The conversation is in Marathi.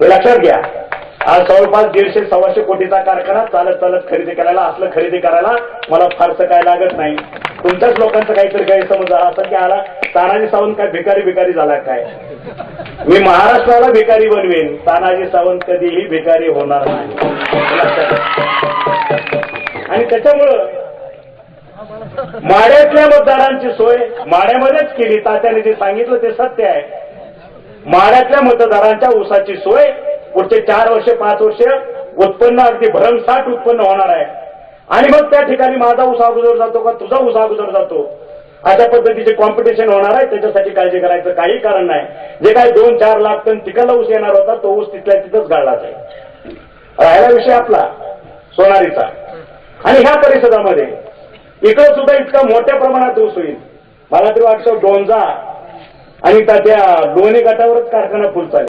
हे लक्षात घ्या. आज जवळपास दीडशे सव्वाशे कोटीचा कारखाना चालत चालत खरेदी करायला असलं खरेदी करायला मला फारसं काय लागत नाही. तुमच्याच लोकांचं काहीतरी गैरसमज झाला असं की आला तानाजी सावंत काय भिकारी भिकारी झाला काय? मी महाराष्ट्राला भिकारी बनवेन. तानाजी सावंत कधीही भिकारी होणार नाही. आणि त्याच्यामुळं माड्यातल्या मतदारांची सोय माड्यामध्येच केली. तात्याने जे सांगितलं ते सत्य आहे. माळ्यातल्या मतदारांच्या ऊसाची सोय पुढचे चार वर्ष पाच वर्ष उत्पन्न अगदी भरमसाठ उत्पन्न होणार आहे. आणि मग त्या ठिकाणी माझा ऊस अगोदर जातो का तुझा ऊस अगोदर जातो? अशा पद्धतीचे कॉम्पिटिशन होणार आहे. त्याच्यासाठी काळजी करायचं काही कारण नाही. जे काही दोन चार लाख टन तिकडला ऊस येणार होता तो ऊस तिथल्या तिथंच गाळलाच आहे. राहिला विषय आपला सोनारीचा. आणि ह्या परिषदामध्ये इकडं सुद्धा इतका मोठ्या प्रमाणात ऊस होईल. मला तरी वाटतं डोंजा आणि त्या दोन्ही गटावरच कारखाना फुल चालेल